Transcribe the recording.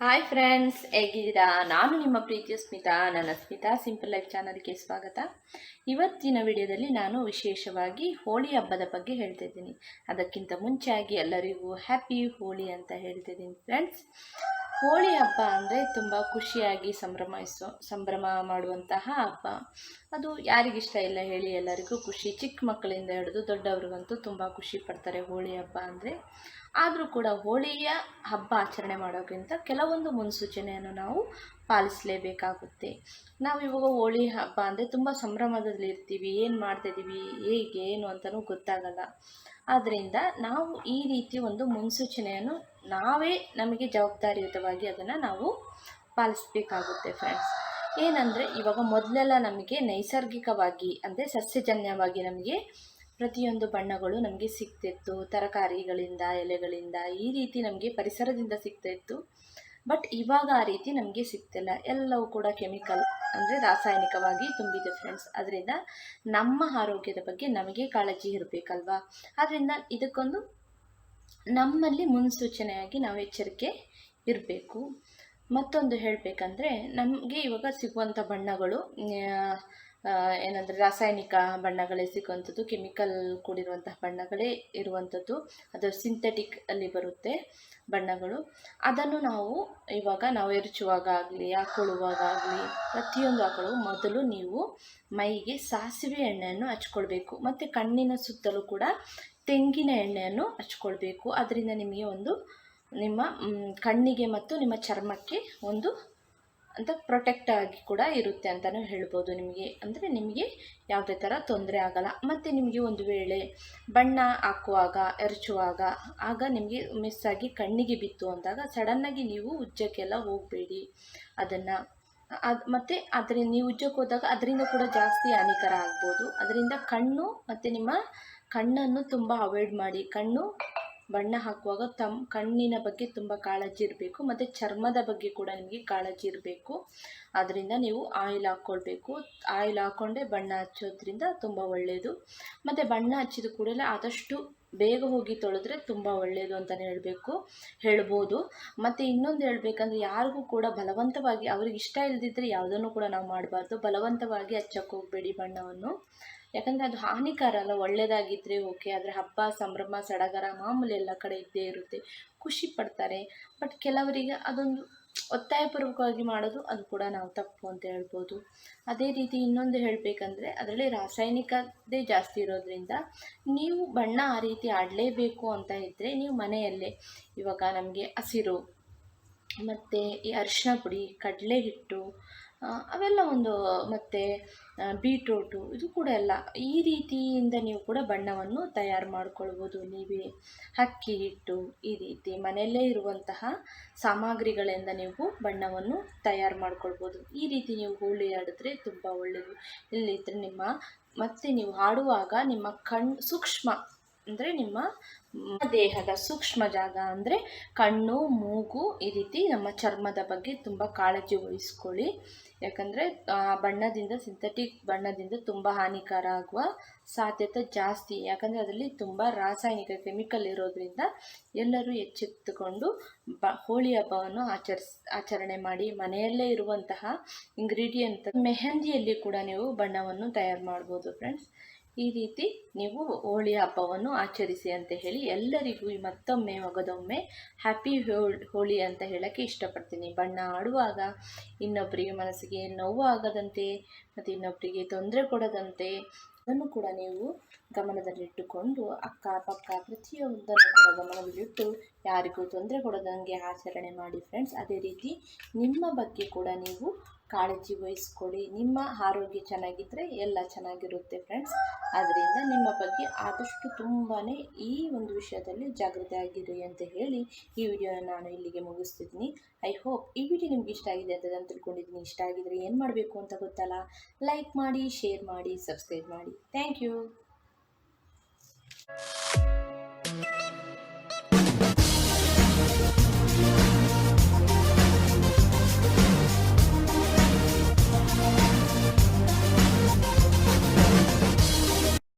Hi friends ಹೇಗಿದ್ದೀರಾ? ನಾನು ನಿಮ್ಮ ಪ್ರೀತಿಯ ಸ್ಮಿತಾ, ನನ್ನ ಸ್ಮಿತಾ ಸಿಂಪಲ್ ಲೈಫ್ ಚಾನಲ್ಗೆ ಸ್ವಾಗತ. ಇವತ್ತಿನ ವಿಡಿಯೋದಲ್ಲಿ ನಾನು ವಿಶೇಷವಾಗಿ ಹೋಳಿ ಹಬ್ಬದ ಬಗ್ಗೆ ಹೇಳ್ತಿದ್ದೀನಿ ಅದಕ್ಕಿಂತ ಮುಂಚೆಯಾಗಿ ಎಲ್ಲರಿಗೂ ಹ್ಯಾಪಿ ಹೋಳಿ ಅಂತ ಹೇಳ್ತಿದ್ದೀನಿ ಫ್ರೆಂಡ್ಸ್ ಹೋಳಿ ಹಬ್ಬ ಅಂದರೆ ತುಂಬ ಖುಷಿಯಾಗಿ ಸಂಭ್ರಮಿಸೋ, ಸಂಭ್ರಮ ಮಾಡುವಂತಹ ಹಬ್ಬ. ಅದು ಯಾರಿಗಿಷ್ಟ ಇಲ್ಲ ಹೇಳಿ ಎಲ್ಲರಿಗೂ ಖುಷಿ. ಚಿಕ್ಕ ಮಕ್ಕಳಿಂದ ಹಿಡಿದು ದೊಡ್ಡವ್ರಿಗಂತೂ ತುಂಬ ಖುಷಿ ಪಡ್ತಾರೆ ಹೋಳಿ ಹಬ್ಬ ಅಂದರೆ. ಆದರೂ ಕೂಡ ಹೋಳಿಯ ಹಬ್ಬ ಆಚರಣೆ ಮಾಡೋಕ್ಕಿಂತ ಕೆಲವೊಂದು ಮುನ್ಸೂಚನೆಯನ್ನು ನಾವು ಪಾಲಿಸಲೇಬೇಕಾಗುತ್ತೆ. ನಾವು ಇವಾಗ ಹೋಳಿ ಹಬ್ಬ ಅಂದರೆ ತುಂಬ ಸಂಭ್ರಮದಲ್ಲಿ ಇರ್ತೀವಿ. ಏನು ಮಾಡ್ತಾಯಿದ್ದೀವಿ ಹೇಗೆ, ಏನು ಅಂತಲೂ ಗೊತ್ತಾಗಲ್ಲ. ಆದ್ದರಿಂದ ನಾವು ಈ ರೀತಿ ಒಂದು ಮುನ್ಸೂಚನೆಯನ್ನು ನಾವೇ ನಮಗೆ ಜವಾಬ್ದಾರಿಯುತವಾಗಿ ಅದನ್ನು ನಾವು ಪಾಲಿಸಬೇಕಾಗುತ್ತೆ ಫ್ರೆಂಡ್ಸ್ ಏನಂದರೆ ಇವಾಗ ಮೊದಲೆಲ್ಲ ನಮಗೆ ನೈಸರ್ಗಿಕವಾಗಿ ಅಂದರೆ ಸಸ್ಯಜನ್ಯವಾಗಿ ನಮಗೆ ಪ್ರತಿಯೊಂದು ಬಣ್ಣಗಳು ನಮಗೆ ಸಿಗ್ತಿತ್ತು. ತರಕಾರಿಗಳಿಂದ, ಎಲೆಗಳಿಂದ ಈ ರೀತಿ ನಮಗೆ ಪರಿಸರದಿಂದ ಸಿಗ್ತಾಯಿತ್ತು ಬಟ್ ಇವಾಗ ಆ ರೀತಿ ನಮಗೆ ಸಿಗ್ತಿಲ್ಲ. ಎಲ್ಲವೂ ಕೂಡ ಕೆಮಿಕಲ್ ಅಂದರೆ ರಾಸಾಯನಿಕವಾಗಿ ತುಂಬಿದೆ ಫ್ರೆಂಡ್ಸ್ ಅದರಿಂದ ನಮ್ಮ ಆರೋಗ್ಯದ ಬಗ್ಗೆ ನಮಗೆ ಕಾಳಜಿ ಇರಬೇಕಲ್ವಾ? ಆದ್ದರಿಂದ ಇದಕ್ಕೊಂದು ನಮ್ಮಲ್ಲಿ ಮುನ್ಸೂಚನೆಯಾಗಿ ನಾವು ಎಚ್ಚರಿಕೆ ಇರಬೇಕು. ಮತ್ತೊಂದು ಹೇಳಬೇಕಂದ್ರೆ, ನಮಗೆ ಇವಾಗ ಸಿಗುವಂಥ ಬಣ್ಣಗಳು ಏನಂದರೆ ರಾಸಾಯನಿಕ ಬಣ್ಣಗಳೇ ಸಿಗುವಂಥದ್ದು, ಕೆಮಿಕಲ್ ಕೂಡಿರುವಂತಹ ಬಣ್ಣಗಳೇ ಇರುವಂಥದ್ದು, ಅದು ಸಿಂಥೆಟಿಕ್ ಅಲ್ಲಿ ಬರುತ್ತೆ ಬಣ್ಣಗಳು. ಅದನ್ನು ನಾವು ಇವಾಗ ನಾವು ಎರಚುವಾಗ ಆಗಲಿ ಹಾಕೊಳ್ಳುವಾಗ ಆಗಲಿ ಪ್ರತಿಯೊಂದು ಹಾಕೊಳ್ಳೋ ಮೊದಲು ನೀವು ಮೈಗೆ ಸಾಸಿವೆ ಎಣ್ಣೆಯನ್ನು ಹಚ್ಕೊಳ್ಬೇಕು. ಮತ್ತು ಕಣ್ಣಿನ ಸುತ್ತಲೂ ಕೂಡ ತೆಂಗಿನ ಎಣ್ಣೆಯನ್ನು ಹಚ್ಕೊಳ್ಬೇಕು. ಅದರಿಂದ ನಿಮಗೆ ಒಂದು ನಿಮ್ಮ ಕಣ್ಣಿಗೆ ಮತ್ತು ನಿಮ್ಮ ಚರ್ಮಕ್ಕೆ ಒಂದು ಅಂತ ಪ್ರೊಟೆಕ್ಟ್ ಆಗಿ ಕೂಡ ಇರುತ್ತೆ ಅಂತಲೂ ಹೇಳ್ಬೋದು ನಿಮಗೆ. ಅಂದರೆ ನಿಮಗೆ ಯಾವುದೇ ಥರ ತೊಂದರೆ ಆಗಲ್ಲ. ಮತ್ತು ನಿಮಗೆ ಒಂದು ವೇಳೆ ಬಣ್ಣ ಹಾಕುವಾಗ, ಎರಚುವಾಗ, ಆಗ ನಿಮಗೆ ಮಿಸ್ ಆಗಿ ಕಣ್ಣಿಗೆ ಬಿತ್ತು ಅಂದಾಗ ಸಡನ್ನಾಗಿ ನೀವು ಉಜ್ಜಕ್ಕೆಲ್ಲ ಹೋಗಬೇಡಿ. ಅದನ್ನು ಅದು ಮತ್ತು ಅದರಿಂದ ನೀವು ಉಜ್ಜಕ್ಕೆ ಹೋದಾಗ ಅದರಿಂದ ಕೂಡ ಜಾಸ್ತಿ ಹಾನಿಕರ ಆಗ್ಬೋದು. ಅದರಿಂದ ಕಣ್ಣು ಮತ್ತು ನಿಮ್ಮ ಕಣ್ಣನ್ನು ತುಂಬ ಅವಾಯ್ಡ್ ಮಾಡಿ. ಕಣ್ಣು ಬಣ್ಣ ಹಾಕುವಾಗ ತಮ್ಮ ಕಣ್ಣಿನ ಬಗ್ಗೆ ತುಂಬ ಕಾಳಜಿ ಇರಬೇಕು. ಮತ್ತು ಚರ್ಮದ ಬಗ್ಗೆ ಕೂಡ ನಿಮಗೆ ಕಾಳಜಿ ಇರಬೇಕು. ಅದರಿಂದ ನೀವು ಆಯಿಲ್ ಹಾಕ್ಕೊಳ್ಬೇಕು ಆಯಿಲ್ ಹಾಕ್ಕೊಂಡೆ ಬಣ್ಣ ಹಚ್ಚೋದ್ರಿಂದ ತುಂಬ ಒಳ್ಳೆಯದು ಮತ್ತು ಬಣ್ಣ ಹಚ್ಚಿದ ಕೂಡಲೇ ಆದಷ್ಟು ಬೇಗ ಹೋಗಿ ತೊಳೆದ್ರೆ ತುಂಬ ಒಳ್ಳೆಯದು ಅಂತಲೇ ಹೇಳಬೇಕು, ಹೇಳ್ಬೋದು. ಮತ್ತು ಇನ್ನೊಂದು ಹೇಳಬೇಕಂದ್ರೆ ಯಾರಿಗೂ ಕೂಡ ಬಲವಂತವಾಗಿ ಅವ್ರಿಗೆ ಇಷ್ಟ ಇಲ್ಲದಿದ್ದರೆ ಯಾವುದನ್ನು ಕೂಡ ನಾವು ಮಾಡಬಾರ್ದು. ಬಲವಂತವಾಗಿ ಹಚ್ಚಕ್ಕೆ ಹೋಗಬೇಡಿ ಬಣ್ಣವನ್ನು. ಯಾಕಂದರೆ ಅದು ಹಾನಿಕಾರ ಅಲ್ಲ ಒಳ್ಳೆಯದಾಗಿದ್ದರೆ ಓಕೆ ಆದರೆ ಹಬ್ಬ, ಸಂಭ್ರಮ, ಸಡಗರ ಮಾಮೂಲಿ ಎಲ್ಲ ಕಡೆ ಇದ್ದೇ ಇರುತ್ತೆ. ಖುಷಿ ಪಡ್ತಾರೆ. ಬಟ್ ಕೆಲವರಿಗೆ ಅದೊಂದು ಒತ್ತಾಯಪೂರ್ವಕವಾಗಿ ಮಾಡೋದು ಅದು ಕೂಡ ನಾವು ತಪ್ಪು ಅಂತ ಹೇಳ್ಬೋದು. ಅದೇ ರೀತಿ ಇನ್ನೊಂದು ಹೇಳಬೇಕಂದ್ರೆ ಅದರಲ್ಲಿ ರಾಸಾಯನಿಕದೇ ಜಾಸ್ತಿ ಇರೋದ್ರಿಂದ ನೀವು ಬಣ್ಣ ಆ ರೀತಿ ಆಡಲೇಬೇಕು ಅಂತ ಇದ್ದರೆ ನೀವು ಮನೆಯಲ್ಲೇ ಇವಾಗ ನಮಗೆ ಹಸಿರು ಮತ್ತು ಈ ಅರಿಶಿನ ಪುಡಿ ಕಡಲೆ ಹಿಟ್ಟು ಅವೆಲ್ಲ ಒಂದು, ಮತ್ತು ಬೀಟ್ರೋಟು ಇದು ಕೂಡ ಎಲ್ಲ ಈ ರೀತಿಯಿಂದ ನೀವು ಕೂಡ ಬಣ್ಣವನ್ನು ತಯಾರು ಮಾಡ್ಕೊಳ್ಬೋದು. ನೀವೇ ಅಕ್ಕಿ, ಹಿಟ್ಟು ಈ ರೀತಿ ಮನೆಯಲ್ಲೇ ಇರುವಂತಹ ಸಾಮಗ್ರಿಗಳಿಂದ ನೀವು ಬಣ್ಣವನ್ನು ತಯಾರು ಮಾಡ್ಕೊಳ್ಬೋದು. ಈ ರೀತಿ ನೀವು ಹೋಳಿ ಆಡಿದ್ರೆ ತುಂಬ ಒಳ್ಳೆಯದು. ಇಲ್ಲಿದ್ದರೆ ನಿಮ್ಮ, ಮತ್ತು ನೀವು ಆಡುವಾಗ ನಿಮ್ಮ ಕಣ್ಣು ಸೂಕ್ಷ್ಮ ಅಂದರೆ ನಿಮ್ಮ ದೇಹದ ಸೂಕ್ಷ್ಮ ಜಾಗ ಅಂದರೆ ಕಣ್ಣು, ಮೂಗು ಈ ರೀತಿ ನಮ್ಮ ಚರ್ಮದ ಬಗ್ಗೆ ತುಂಬ ಕಾಳಜಿ ವಹಿಸ್ಕೊಳ್ಳಿ. ಯಾಕಂದರೆ ಬಣ್ಣದಿಂದ ಸಿಂಥೆಟಿಕ್ ಬಣ್ಣದಿಂದ ತುಂಬ ಹಾನಿಕರ ಆಗುವ ಸಾಧ್ಯತೆ ಜಾಸ್ತಿ. ಯಾಕಂದರೆ ಅದರಲ್ಲಿ ತುಂಬ ರಾಸಾಯನಿಕ ಕೆಮಿಕಲ್ ಇರೋದ್ರಿಂದ ಎಲ್ಲರೂ ಎಚ್ಚೆತ್ತುಕೊಂಡು ಬ, ಹೋಳಿ ಹಬ್ಬವನ್ನು ಆಚರಿಸ್, ಆಚರಣೆ ಮಾಡಿ ಮನೆಯಲ್ಲೇ ಇರುವಂತಹ ಇಂಗ್ರೀಡಿಯಂಟ್ ಮೆಹಂದಿಯಲ್ಲಿ ಕೂಡ ನೀವು ಬಣ್ಣವನ್ನು ತಯಾರು ಮಾಡ್ಬೋದು ಫ್ರೆಂಡ್ಸ್ ಈ ರೀತಿ ನೀವು ಹೋಳಿ ಹಬ್ಬವನ್ನು ಆಚರಿಸಿ ಅಂತ ಹೇಳಿ ಎಲ್ಲರಿಗೂ ಮತ್ತೊಮ್ಮೆ ಮಗದೊಮ್ಮೆ ಹ್ಯಾಪಿ ಹೋಳಿ ಅಂತ ಹೇಳೋಕ್ಕೆ ಇಷ್ಟಪಡ್ತೀನಿ. ಬಣ್ಣ ಆಡುವಾಗ ಇನ್ನೊಬ್ಬರಿಗೆ ಮನಸ್ಸಿಗೆ ನೋವು ಆಗದಂತೆ ಮತ್ತು ಇನ್ನೊಬ್ಬರಿಗೆ ತೊಂದರೆ ಕೊಡದಂತೆ ಅದನ್ನು ಕೂಡ ನೀವು ಗಮನದಲ್ಲಿಟ್ಟುಕೊಂಡು ಅಕ್ಕಪಕ್ಕ ಪ್ರತಿಯೊಂದನ್ನು ಕೂಡ ಗಮನದಲ್ಲಿಟ್ಟು ಯಾರಿಗೂ ತೊಂದರೆ ಕೊಡದಂಗೆ ಆಚರಣೆ ಮಾಡಿ ಫ್ರೆಂಡ್ಸ್ ಅದೇ ರೀತಿ ನಿಮ್ಮ ಬಗ್ಗೆ ಕೂಡ ನೀವು ಕಾಳಜಿ ವಹಿಸ್ಕೊಳ್ಳಿ. ನಿಮ್ಮ ಆರೋಗ್ಯ ಚೆನ್ನಾಗಿದ್ದರೆ ಎಲ್ಲ ಚೆನ್ನಾಗಿರುತ್ತೆ ಫ್ರೆಂಡ್ಸ್ ಆದ್ದರಿಂದ ನಿಮ್ಮ ಬಗ್ಗೆ ಆದಷ್ಟು ತುಂಬಾ ಈ ಒಂದು ವಿಷಯದಲ್ಲಿ ಜಾಗೃತಿ ಆಗಿರಿ ಅಂತ ಹೇಳಿ ಈ ವಿಡಿಯೋನ ನಾನು ಇಲ್ಲಿಗೆ ಮುಗಿಸ್ತಿದ್ದೀನಿ. ಐ ಹೋಪ್ ಈ ವಿಡಿಯೋ ನಿಮ್ಗೆ ಇಷ್ಟ ಆಗಿದೆ ಅಂತ ನಾನು ತಿಳ್ಕೊಂಡಿದ್ದೀನಿ. ಇಷ್ಟ ಆಗಿದ್ರೆ ಏನು ಮಾಡಬೇಕು ಅಂತ ಗೊತ್ತಲ್ಲ? ಲೈಕ್ ಮಾಡಿ ಶೇರ್ ಮಾಡಿ ಸಬ್ಸ್ಕ್ರೈಬ್ ಮಾಡಿ. Thank you